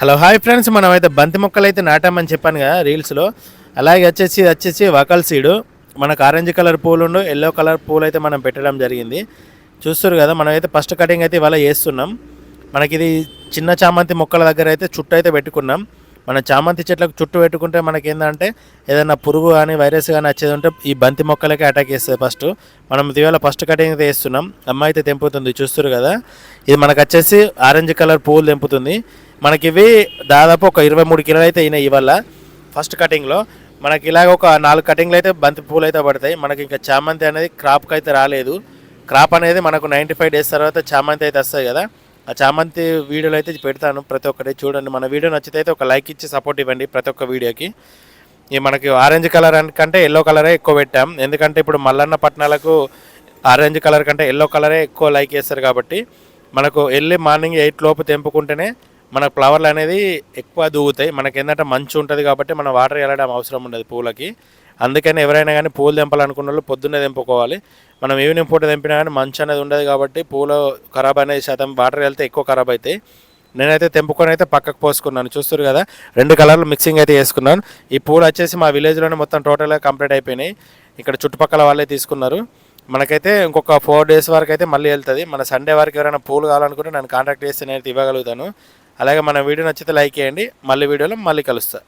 Hello hi friends మనం అయితే బంతి మొక్కలు అయితే నాటామని చెప్పాను కదా రీల్స్లో. అలాగే వచ్చేసి వచ్చేసి వకల్ సీడు. మనకు ఆరెంజ్ కలర్ పూలు ఎల్లో కలర్ పూలు అయితే మనం పెట్టడం జరిగింది. చూస్తారు కదా మనం అయితే ఫస్ట్ కటింగ్ అయితే ఇవాళ చేస్తున్నాం. మనకి ఇది చిన్న చామంతి మొక్కల దగ్గర అయితే చుట్టూ అయితే పెట్టుకున్నాం. మన చామంతి చెట్లకు చుట్టూ పెట్టుకుంటే మనకి ఏంటంటే ఏదైనా పురుగు కానీ వైరస్ కానీ వచ్చేది ఉంటే ఈ బంతి మొక్కలకే అటాక్ చేస్తుంది ఫస్ట్ మనం ఇవాళ ఫస్ట్ కటింగ్ అయితే వేస్తున్నాం అమ్మ అయితే తెంపుతుంది చూస్తారు కదా. ఇది మనకు వచ్చేసి ఆరెంజ్ కలర్ పువ్వులు తెంపుతుంది. మనకి ఇవి దాదాపు ఒక ఇరవై మూడు కిలోలు అయితే అయినాయి ఇవాళ. ఫస్ట్ కటింగ్లో మనకి ఇలాగ ఒక నాలుగు కటింగ్లు అయితే బంతి పూలు అయితే పడతాయి. మనకి ఇంకా చామంతి అనేది క్రాప్కి అయితే రాలేదు. క్రాప్ అనేది మనకు నైంటీ ఫైవ్ డేస్ తర్వాత చామంతి అయితే వస్తాయి కదా. ఆ చామంతి వీడియోలు అయితే పెడతాను ప్రతి ఒక్కటి చూడండి. మన వీడియో నచ్చితే అయితే ఒక లైక్ ఇచ్చి సపోర్ట్ ఇవ్వండి ప్రతి ఒక్క వీడియోకి. ఈ మనకి ఆరెంజ్ కలర్ కంటే ఎల్లో కలరే ఎక్కువ పెట్టాం. ఎందుకంటే ఇప్పుడు మల్లన్న పట్టణాలకు ఆరెంజ్ కలర్ కంటే ఎల్లో కలరే ఎక్కువ లైక్ చేస్తారు కాబట్టి మనకు ఎర్లీ మార్నింగ్ ఎయిట్ లోపు తెంపుకుంటేనే మన ఫ్లవర్లు అనేది ఎక్కువ దూగుతాయి. మనకి ఏంటంటే మంచు ఉంటుంది కాబట్టి మనం వాటర్ వెళ్ళడం అవసరం ఉండదు పూలకి. అందుకని ఎవరైనా కానీ పూలు తెంపాలనుకున్న వాళ్ళు పొద్దున్నే తెంపుకోవాలి. మనం ఈవినింగ్ పూట తెంపినా కానీ మంచి అనేది ఉండదు కాబట్టి పూలు ఖరాబ్ అనేది శాతం వాటర్ వెళ్తే ఎక్కువ ఖరాబ్ అవుతాయి. నేనైతే తెంపుకొని అయితే పక్కకు పోసుకున్నాను. చూస్తారు కదా రెండు కలర్లు మిక్సింగ్ అయితే చేసుకున్నాను. ఈ పూలు వచ్చేసి మా విలేజ్లోనే మొత్తం టోటల్గా కంప్లీట్ అయిపోయినాయి. ఇక్కడ చుట్టుపక్కల వాళ్ళే తీసుకున్నారు. మనకైతే ఇంకొక ఫోర్ డేస్ వరకు అయితే మళ్ళీ వెళ్తుంది. మన సండే వరకు ఎవరైనా పూలు కావాలనుకుంటే నన్ను కాంటాక్ట్ చేస్తే నేను అయితే ఇవ్వగలుగుతాను. అలాగే మన వీడియో నచ్చితే లైక్ చేయండి. మళ్ళీ వీడియోలో మళ్ళీ కలుస్తా.